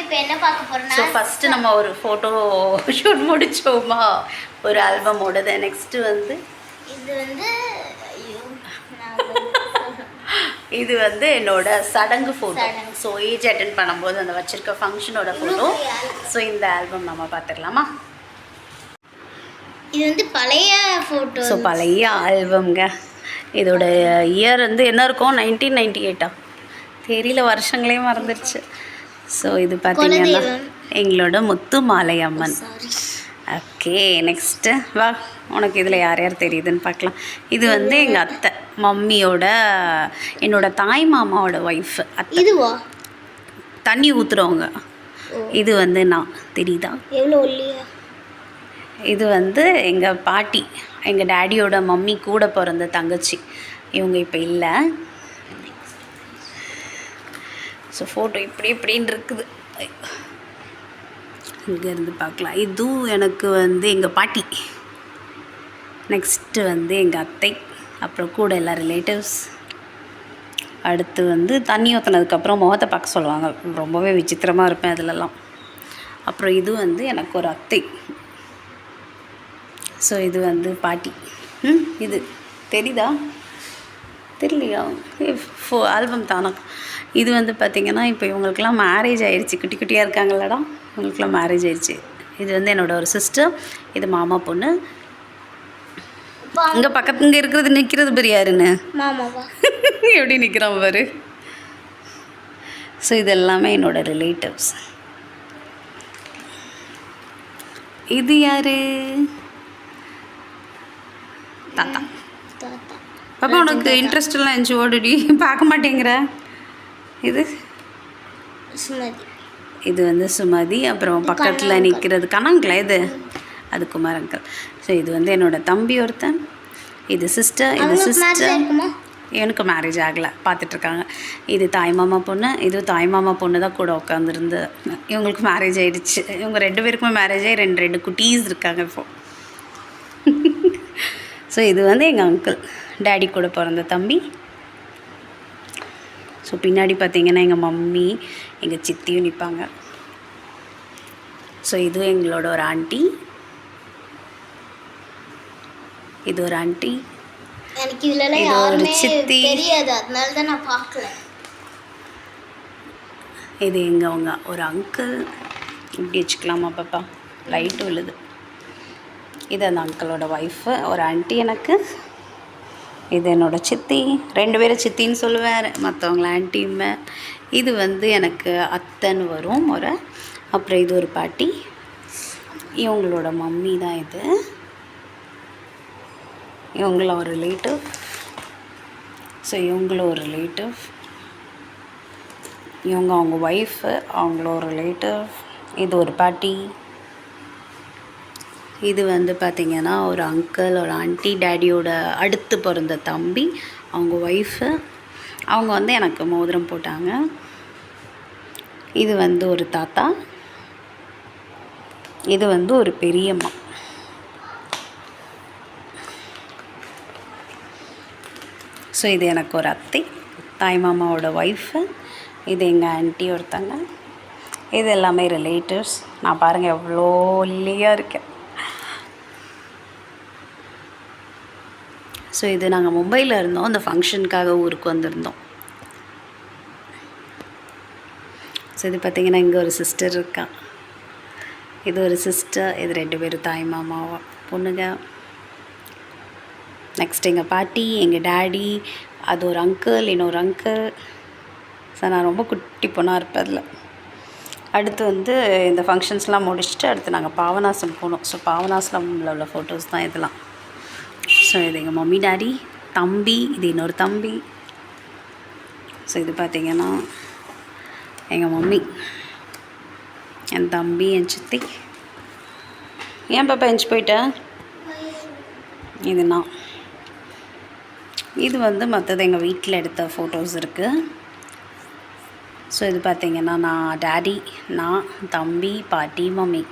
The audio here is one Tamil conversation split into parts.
இப்போ என்ன பார்க்க ஸோ போறோம்னா ஃபஸ்ட்டு நம்ம ஒரு ஃபோட்டோ ஷூட் முடிச்சோமா? ஒரு ஆல்பமோடது நெக்ஸ்ட்டு வந்து? இது வந்து இது வந்து என்னோட சடங்கு ஃபோட்டோ. ஸோ ஏஜ் அட்டன் பண்ணும்போது அந்த வச்சிருக்க ஃபங்க்ஷனோட ஃபோட்டோ ஸோ இந்த ஆல்பம் நம்ம பார்த்துக்கலாமா இது வந்து பழைய போட்டோ ஸோ பழைய ஆல்பம்ங்க இதோட இயர் வந்து என்ன இருக்கும்? நைன்டீன் நைன்டி எயிட்டா தெரியல வருஷங்களே மறந்துடுச்சு ஸோ இது பார்த்தீங்கன்னா. எங்களோட முத்து மாலை அம்மன் ஓகே நெக்ஸ்ட்டு வா உனக்கு இதில் யார் யார் தெரியுதுன்னு பார்க்கலாம் இது வந்து எங்கள் அத்தை மம்மியோட என்னோட தாய் மாமாவோட ஒய்ஃப் அத்தை. இதுவா? தண்ணி ஊற்றுறவங்க இது வந்து நான் தெரியுதா? இது வந்து எங்கள் பாட்டி எங்கள் டேடியோட மம்மி கூட பிறந்த தங்கச்சி. இவங்க இப்போ இல்லை. ஸோ ஃபோட்டோ இப்படி இப்படின்னு இருக்குது. இங்கேருந்து பார்க்கலாம். இதுவும் எனக்கு வந்து எங்கள் பாட்டி. நெக்ஸ்ட்டு வந்து எங்கள் அத்தை. அப்புறம் கூட எல்லா ரிலேட்டிவ்ஸ் அடுத்து வந்து தண்ணி ஊற்றினதுக்கப்புறம் முகத்தை பார்க்க சொல்லுவாங்க. ரொம்பவே விசித்திரமாக இருப்பேன் அதிலலாம். அப்புறம் இது வந்து எனக்கு ஒரு அத்தை. ஸோ இது வந்து பாட்டி. ம் இது தெரியுதா? தெரியலையா? ஃபோ ஆல்பம் தானா? இது வந்து பார்த்திங்கன்னா இப்போ இவங்களுக்குலாம் மேரேஜ் ஆயிடுச்சு குட்டி குட்டியாக இருக்காங்களடா இவங்களுக்குலாம் மேரேஜ் ஆயிடுச்சு இது வந்து என்னோட ஒரு சிஸ்டர் இது மாமா பொண்ணு. இங்கே பக்கத்து இங்கே இருக்கிறது நிற்கிறது பெரிய யாருன்னு. மாமாவா எப்படி நிற்கிறான் பாரு. ஸோ இது எல்லாமே என்னோட ரிலேட்டிவ்ஸ் இது யாரு? தாத்தா. தாத்தா. பாப்பா உனக்கு இன்ட்ரெஸ்ட் எல்லாம் இருந்துச்சு ஓடுடி. பார்க்க மாட்டேங்கிற. இது? சுமதி. இது வந்து சுமதி அப்புறம் பக்கத்தில் நிற்கிறது கணங்களா இது அது குமார் அங்கிள் ஸோ இது வந்து என்னோட தம்பி ஒருத்தன். இது சிஸ்டர் இது சிஸ்டர் எனக்கு மேரேஜ் ஆகலை. பார்த்துட்ருக்காங்க. இது தாய் மாமா பொண்ணு. இது தாய் மாமா பொண்ணு தான் கூட உட்காந்துருந்து இவங்களுக்கு மேரேஜ் ஆயிடுச்சு. இவங்க ரெண்டு பேருக்குமே மேரேஜ் ஆகி ரெண்டு ரெண்டு குட்டீஸ் இருக்காங்க இப்போ. ஸோ இது வந்து எங்கள் அங்கிள் டேடி கூட பிறந்த தம்பி. ஸோ பின்னாடி பார்த்தீங்கன்னா எங்கள் மம்மி எங்கள் சித்தியும் நிற்பாங்க ஸோ இது எங்களோட ஒரு ஆண்டி இது ஒரு ஆண்டி எனக்கு இதுலலாம் யாருமே சித்தி. தெரியாது. அதனால தான் நான் பார்க்கல. இது எங்கள் அவங்க ஒரு அங்கிள் இப்படி வச்சுக்கலாமா பாப்பா? லைட்டு விழுது. இது அந்த அங்கிளோட ஒய்ஃபு ஒரு ஆண்டி எனக்கு. இது என்னோடய சித்தி. ரெண்டு பேரும் சித்தின்னு சொல்லுவேன் மற்றவங்கள ஆன்ட்டியுமே இது வந்து எனக்கு அத்தைன்னு வரும் முறை. அப்புறம் இது ஒரு பாட்டி. இவங்களோட மம்மி தான் இது. இவங்கள ஒரு ரிலேட்டிவ் ஸோ இவங்கள ஒரு ரிலேட்டிவ் இவங்க அவங்க ஒய்ஃபு அவங்கள ஒரு ரிலேட்டிவ் இது ஒரு பாட்டி. இது வந்து பார்த்திங்கன்னா ஒரு அங்கிள் ஒரு ஆண்டி டேடியோட அடுத்து பிறந்த தம்பி அவங்க ஒய்ஃபு அவங்க வந்து எனக்கு மோதிரம் போட்டாங்க. இது வந்து ஒரு தாத்தா. இது வந்து ஒரு பெரியம்மா. ஸோ இது எனக்கு ஒரு அத்தை. தாய் மாமாவோட ஒய்ஃபு இது எங்கள் ஆண்டி ஒருத்தங்க இது எல்லாமே ரிலேட்டிவ்ஸ் நான் பாருங்கள் எவ்வளோ ஒல்லியாக இருக்கேன். ஸோ இது நாங்கள் மும்பையில் இருந்தோம். அந்த ஃபங்க்ஷனுக்காக ஊருக்கு வந்திருந்தோம். ஸோ இது பார்த்திங்கன்னா இங்கே ஒரு சிஸ்டர் இருக்கா. இது ஒரு சிஸ்டர் இது ரெண்டு பேரும் தாய் மாமாவா. பொண்ணுங்க. நெக்ஸ்ட் எங்கள் பாட்டி எங்கள் டேடி அது ஒரு அங்கிள் இன்னொரு அங்கிள் ஸோ நான் ரொம்ப குட்டி பொண்ணாக இருப்பேன் அதில். அடுத்து வந்து இந்த ஃபங்க்ஷன்ஸ்லாம் முடிச்சுட்டு அடுத்து நாங்கள் பாவனாசம் போனோம். ஸோ பாவநாசமில் உள்ள ஃபோட்டோஸ் தான் இதெல்லாம். ஸோ இது எங்கள் மம்மி டாடி தம்பி இது இன்னொரு தம்பி. ஸோ இது பார்த்திங்கன்னா எங்கள் மம்மி என் தம்பி என் சித்தி. ஏன் பாப்பா எஞ்சி போயிட்டேன் இது நான். இது வந்து மற்றது எங்கள் வீட்டில் எடுத்த ஃபோட்டோஸ் இருக்குது ஸோ இது பார்த்திங்கன்னா நான் டேடி நான் தம்பி பாட்டி மம்மி.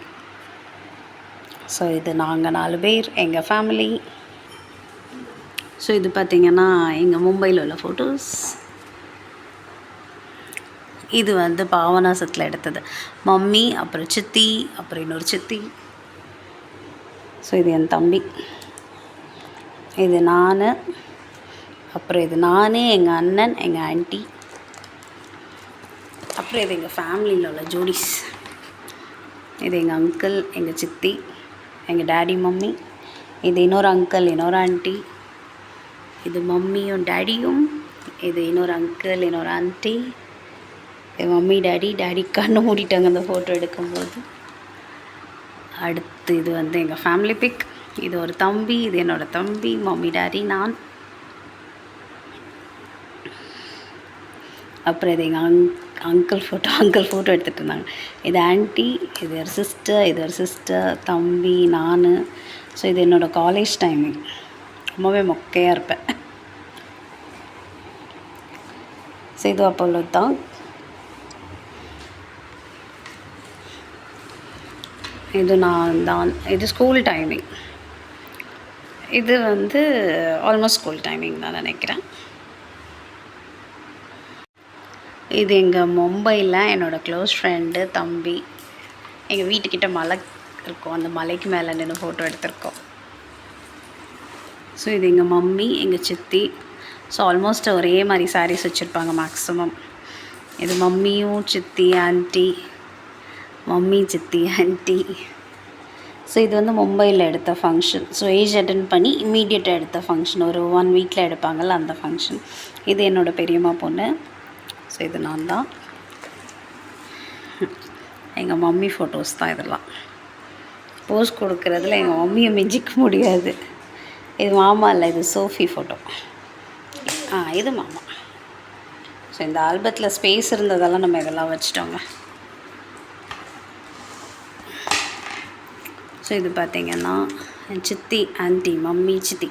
ஸோ இது நாங்கள் நாலு பேர் எங்கள் ஃபேமிலி ஸோ இது பார்த்திங்கன்னா எங்கள் மும்பையில் உள்ள ஃபோட்டோஸ் இது வந்து பாவநாசத்தில் எடுத்தது. மம்மி அப்புறம் சித்தி அப்புறம் இன்னொரு சித்தி. ஸோ இது என் தம்பி. இது நான். அப்புறம் இது நான் எங்கள் அண்ணன் எங்கள் ஆண்டி அப்புறம் இது எங்கள் ஃபேமிலியில் உள்ள ஜோடிஸ். இது எங்கள் அங்கிள் எங்கள் சித்தி எங்கள் டேடி மம்மி இது இன்னொரு அங்கிள் இன்னொரு ஆண்டி இது மம்மியும் டேடியும் இது இன்னொரு அங்கிள் இன்னொரு ஆண்டி இது மம்மி டேடி டேடி கண்ணு மூடிட்டாங்க அந்த ஃபோட்டோ எடுக்கும்போது. அடுத்து இது வந்து எங்கள் ஃபேமிலி பிக் இது ஒரு தம்பி இது என்னோடய தம்பி மம்மி டேடி நான். அப்புறம் இது எங்கள் அங் அங்கிள் ஃபோட்டோ அங்கிள் ஃபோட்டோ எடுத்துகிட்டு இருந்தாங்க. இது ஆன்ட்டி இது ஒரு சிஸ்டர் இது ஒரு சிஸ்டர் தம்பி நான். ஸோ இது என்னோடய காலேஜ் டைமிங் ரொம்பவே மொக்கையாக இருப்பேன். சேது இது அப்போ தான் இது நான் தான் இது ஸ்கூல் டைமிங் இது வந்து ஆல்மோஸ்ட் ஸ்கூல் டைமிங் தான் நினைக்கிறேன். இது எங்கள் மும்பையில் என்னோடய க்ளோஸ் ஃப்ரெண்டு தம்பி. எங்கள் வீட்டுக்கிட்ட மலை இருக்கும். அந்த மலைக்கு மேலே நின்று ஃபோட்டோ எடுத்திருக்கோம். ஸோ இது எங்கள் மம்மி எங்கள் சித்தி. ஸோ ஆல்மோஸ்ட் ஒரே மாதிரி சாரீஸ் வச்சுருப்பாங்க மேக்ஸிமம் இது மம்மியும் சித்தி ஆன்ட்டி மம்மி சித்தி ஆன்ட்டி ஸோ இது வந்து மும்பையில் எடுத்த ஃபங்க்ஷன் ஸோ ஏஜ் அட்டன் பண்ணி இம்மீடியட்டாக எடுத்த ஃபங்க்ஷன் ஒரு ஒன் வீக்கில் எடுப்பாங்கள்ல அந்த ஃபங்க்ஷன் இது என்னோடய பெரியம்மா பொண்ணு. ஸோ இது நான் தான் எங்கள் மம்மி ஃபோட்டோஸ் தான் இதெல்லாம். போஸ்ட் கொடுக்குறதுல எங்கள் மம்மியை மிஞ்சிக்க முடியாது. இது மாமா இல்லை இது சோஃபி ஃபோட்டோ ஆ இது மாமா. ஸோ இந்த ஆல்பத்தில் ஸ்பேஸ் இருந்ததெல்லாம் நம்ம இதெல்லாம் வச்சிட்டோங்க. ஸோ இது பார்த்திங்கன்னா என் சித்தி ஆன்ட்டி மம்மி சித்தி.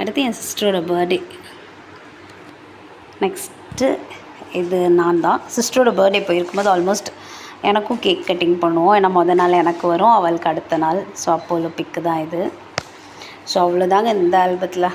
அடுத்து என் சிஸ்டரோட பர்த்டே நெக்ஸ்ட்டு இது நான் தான். சிஸ்டரோட பர்த்டே போயிருக்கும்போது ஆல்மோஸ்ட் எனக்கும் கேக் கட்டிங் பண்ணுவோம். ஏன்னா மொதல் நாள் எனக்கு வரும் அவளுக்கு அடுத்த நாள். ஸோ அப்போ உள்ள பிக்கு தான் இது. ஸோ அவ்வளோதாங்க இந்த ஆல்பத்தில்